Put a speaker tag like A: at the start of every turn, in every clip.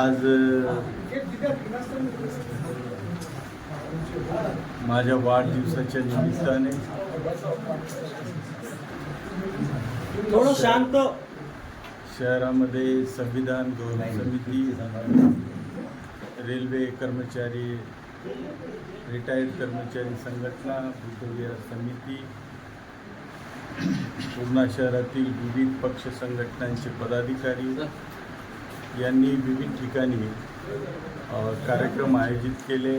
A: आज माझ्या वाढदिवसाच्या निमित्ताने
B: थोडं शांत.
A: शहरामध्ये संविधान गौरव समिती रेल्वे कर्मचारी रिटायर्ड कर्मचारी संघटना भूतविहार समिती पूर्णा शहरातील विविध पक्ष संघटनांचे पदाधिकारी यांनी विविध ठिकाणी कार्यक्रम आयोजित केले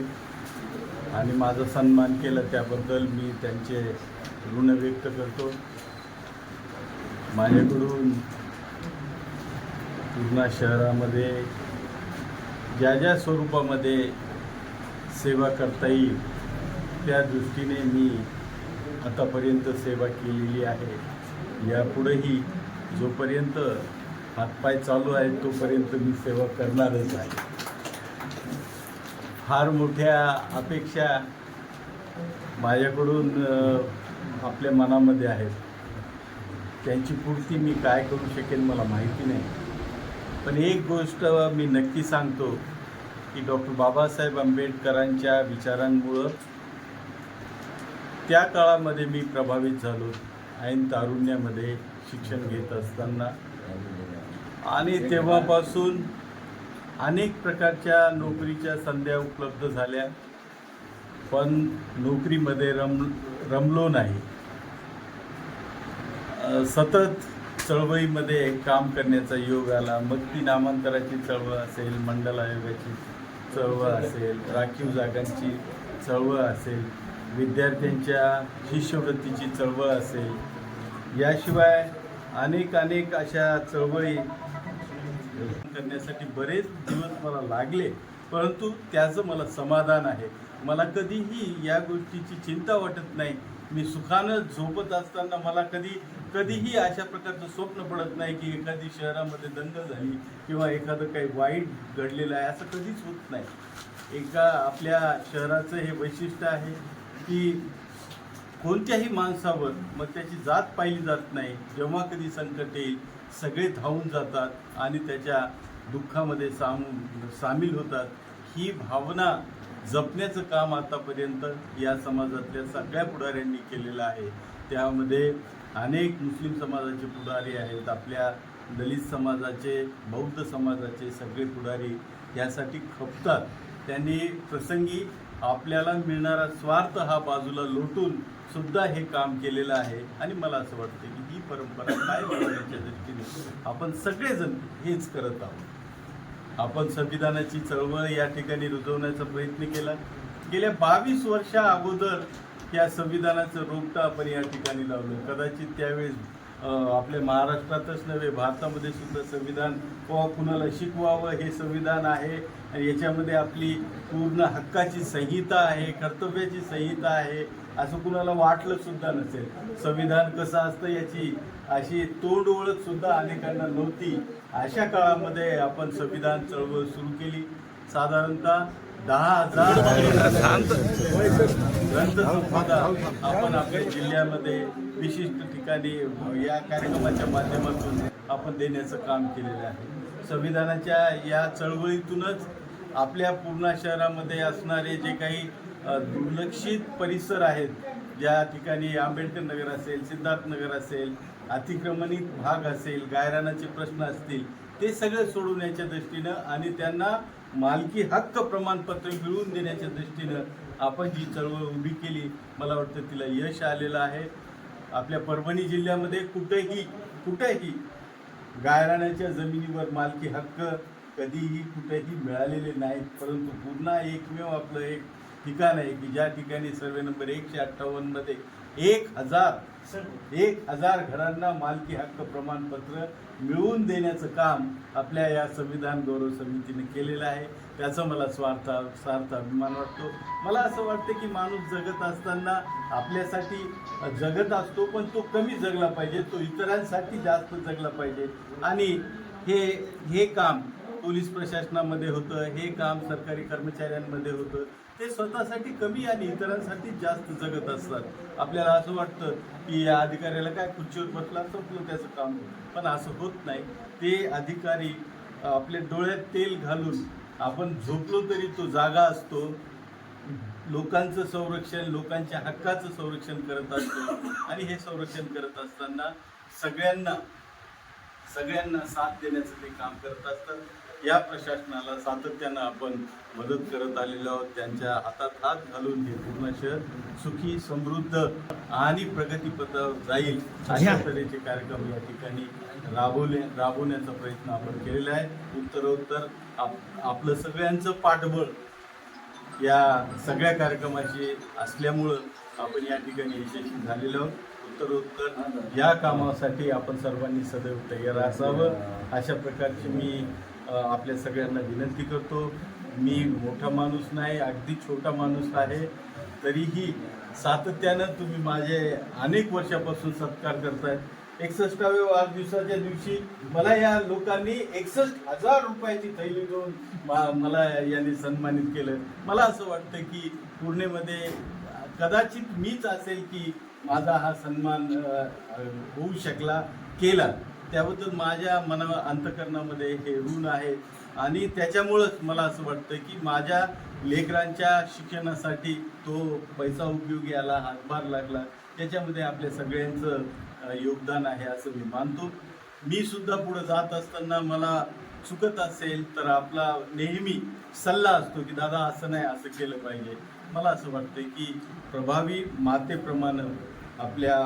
A: आणि माझा सन्मान केला. त्याबद्दल मी त्यांचे ऋण व्यक्त करतो. माझ्याकडून पूर्णा शहरामध्ये ज्या ज्या स्वरूपामध्ये सेवा करता येईल त्या दृष्टीने मी आतापर्यंत सेवा केलेली आहे. यापुढेही जोपर्यंत हातपाय चालू आहे तोपर्यंत मी सेवा करणारच आहे. फार मोठ्या अपेक्षा माझ्याकडून आपल्या मनामध्ये आहेत. त्यांची पूर्ती मी काय करू शकेन मला माहिती नाही. पण एक गोष्ट मी नक्की सांगतो की डॉक्टर बाबासाहेब आंबेडकरांच्या विचारांमुळं त्या काळामध्ये मी प्रभावित झालो ऐन तारुण्यामध्ये शिक्षण घेत असताना. आणि तेव्हापासून अनेक प्रकारच्या नोकरीच्या संध्या उपलब्ध झाल्या पण नोकरीमध्ये रम रमलो नाही. सतत चळवळीमध्ये काम करण्याचा योग आला. मग ती नामांतराची चळवळ असेल मंडल आयोगाची चळवळ असेल राखीव जागांची चळवळ असेल विद्यार्थ्यांच्या शिष्यवृत्तीची चळवळ असेल याशिवाय अनेक अनेक अशा चळवळी करण्यासाठी बरेच दिवस मला लागले परंतु त्याचं मला समाधान आहे. मला कधीही या गोष्टीची चिंता वाटत नाही. मी सुखानं झोपत असताना मला कधी कधीही अशा प्रकारचं स्वप्न पडत नाही की एखादी शहरामध्ये दंगल झाली किंवा एखादं काही वाईट घडलेलं आहे असं कधीच होत नाही. एका आपल्या शहराचं हे वैशिष्ट्य आहे की कोणत्याही माणसावर मग त्याची जात पाहिली जात नाही. जेव्हा कधी संकट येईल सगळे धावून जातात आणि त्याच्या दुःखामध्ये साम सामील होतात. ही भावना जपण्याचं काम आतापर्यंत या समाजातल्या सगळ्या पुढाऱ्यांनी केलेलं आहे. त्यामध्ये अनेक मुस्लिम समाजाचे पुढारी आहेत. आपल्या दलित समाजाचे बौद्ध समाजाचे सगळे पुढारी यासाठी खपतात. त्यांनी प्रसंगी आपल्याला मिळणारा स्वार्थ हा बाजूला लोटून सुद्धा हे काम केलेलं आहे आणि मला असं वाटतं की परंपरा काय बनवण्याच्या दृष्टीने? आपण सगळेजण हेच करत आहोत. आपण संविधानाची चळवळ या ठिकाणी रुजवण्याचा प्रयत्न केला. गेल्या बावीस वर्षा अगोदर या संविधानाचं रोपटं आपण या ठिकाणी लावलं. कदाचित त्यावेळेस आपले आपल्या महाराष्ट्रातच नव्हे भारतामध्ये सुद्धा संविधान किंवा कुणाला शिकवावं हे संविधान आहे. आणि याच्यामध्ये आपली पूर्ण हक्काची संहिता आहे कर्तव्याची संहिता आहे असं कुणाला वाटलं सुद्धा नसेल. संविधान कसं असतं याची अशी तोंड ओळख सुद्धा अनेकांना नव्हती. अशा काळामध्ये आपण संविधान चळवळ सुरू केली. साधारणतः दहा हजार. ग्रंथसंपदा आपण आपल्या जिल्ह्यामध्ये विशिष्ट ठिकाणी या कार्यक्रमाच्या माध्यमातून आपण देण्याचं काम केलेलं आहे. संविधानाच्या या चळवळीतूनच आपल्या पूर्णा शहरामध्ये असणारे जे काही दुर्लक्षित परिसर आहेत ज्या ठिकाणी आंबेडकर नगर असेल सिद्धार्थ नगर असेल अतिक्रमणित भाग असेल गायरानाचे प्रश्न असतील ते सगळे सोडवण्याच्या दृष्टीनं आणि त्यांना मालकी हक्क प्रमाणपत्र मिळवून देण्याच्या दृष्टीनं आपण जी चळवळ उभी केली मला वाटतं तिला यश आलेलं आहे. आपल्या परभणी जिल्ह्यामध्ये कुठेही कुठेही गायराण्याच्या जमिनीवर मालकी हक्क कधीही कुठेही मिळालेले नाहीत परंतु पुन्हा एकमेव आपलं एक ठिकाण आहे की ज्या ठिकाणी सर्वे नंबर एकशे अठ्ठावन्नमध्ये एक हजार एक हजार घरांना मालकी हक्क प्रमाणपत्र मिळवून देण्याचं काम आपल्या या संविधान गौरव समितीने केलेलं आहे. त्याचा मला स्वार्थ सार्थ अभिमान वाटतो. मला असं वाटतं की माणूस जगत असताना आपल्यासाठी जगत असतो पण तो कमी जगला पाहिजे. तो इतरांसाठी जास्त जगला पाहिजे. आणि हे हे काम पोलीस प्रशासनामध्ये होतं हे काम सरकारी कर्मचाऱ्यांमध्ये होतं. ते स्वतःसाठी कमी आणि इतरांसाठी जास्त जगत असतात. आपल्याला असं वाटतं की या अधिकाऱ्याला काय खुर्चीवर बसला संपलं त्याचं काम पण असं होत नाही. ते अधिकारी आपल्या डोळ्यात तेल घालून आपण झोपलो तरी तो जागा असतो. लोकांचं संरक्षण लोकांच्या हक्काचं संरक्षण करत असतो. आणि हे संरक्षण करत असताना सगळ्यांना सगळ्यांना साथ देण्याचं ते काम करत असतात. या प्रशासनाला सातत्यानं आपण मदत करत आलेलो आहोत. त्यांच्या हातात हात घालून हे पूर्ण शहर सुखी समृद्ध आणि प्रगतीपथावर जाईल अशा तऱ्हेचे कार्यक्रम या ठिकाणी राबवले राबवण्याचा प्रयत्न आपण केलेला आहे. उत्तरोत्तर आप आपलं सगळ्यांचं पाठबळ या सगळ्या कार्यक्रमाची असल्यामुळं आपण या ठिकाणी यशस्वी झालेलो आहोत. उत्तरोत्तर या कामासाठी आपण सर्वांनी सदैव तयार असावं. अशा प्रकारची मी आपल्या सगळ्यांना विनंती करतो. मी मोठा माणूस नाही अगदी छोटा माणूस आहे. तरीही सातत्यानं तुम्ही माझे अनेक वर्षापासून सत्कार करतायत एकसष्टाव्या वाढदिवसाच्या दिवशी मला या लोकांनी एकसष्ट हजार रुपयाची थैली देऊन मा- मला यांनी सन्मानित केलं. मला असं वाटतं की पूर्णेमध्ये कदाचित मीच असेल की माझा हा सन्मान होऊ शकला केला. त्याबद्दल माझ्या मना अंतकरणामध्ये हे ऋण आहे. आणि त्याच्यामुळंच मला असं वाटतं की माझ्या लेकरांच्या शिक्षणासाठी तो पैसा उपयोगी आला हातभार लागला. त्याच्यामध्ये आपल्या सगळ्यांचं योगदान आहे असं मी मानतो. मी सुद्धा पुढे जात असताना मला चुकत असेल तर आपला नेहमी सल्ला असतो की दादा असं नाही असं केलं पाहिजे. मला असं वाटतं की प्रभावी मातेप्रमाणे आपल्या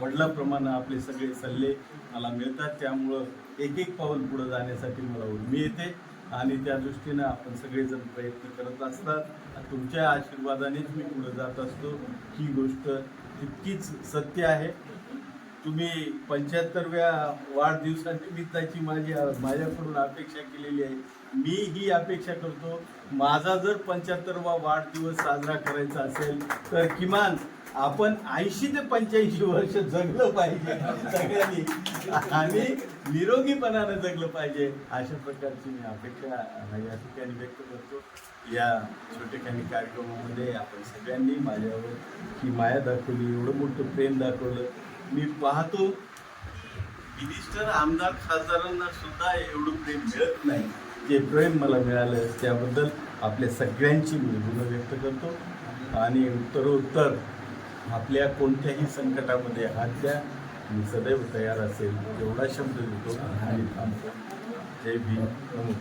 A: वडिलाप्रमाणे आपले सगळे सल्ले मला मिळतात. त्यामुळं एक एक पाऊल पुढं जाण्यासाठी मला उर्मी येते आणि त्या दृष्टीनं आपण सगळेजण प्रयत्न करत असतात. तुमच्या आशीर्वादानेच मी पुढं जात असतो. ही गोष्ट तितकीच सत्य आहे. तुम्ही पंच्याहत्तरव्या वाढदिवसानिमित्ताची माझी माझ्याकडून अपेक्षा केलेली आहे. मी ही अपेक्षा करतो. माझा जर पंच्याहत्तरवा वाढदिवस साजरा करायचा असेल तर किमान आपण ऐंशी ते पंच्याऐंशी वर्ष जगलं पाहिजे सगळ्यांनी. आणि निरोगीपणानं जगलं पाहिजे अशा प्रकारची मी अपेक्षा या ठिकाणी व्यक्त करतो. या छोटेखानी कार्यक्रमामध्ये आपण सगळ्यांनी माझ्यावर ही माया दाखवली एवढं मोठं प्रेम दाखवलं. मी पाहतो मिनिस्टर आमदार खासदारांना सुद्धा एवढं प्रेम मिळत नाही. जे प्रेम मला मिळालं त्याबद्दल आपल्या सगळ्यांची मी गुण व्यक्त करतो. आणि उत्तरोत्तर आपल्या कोणत्याही संकटामध्ये हात द्या. मी सदैव तयार असेल. एवढा शब्द देतो आणि थांबतो. जय भीम. नमो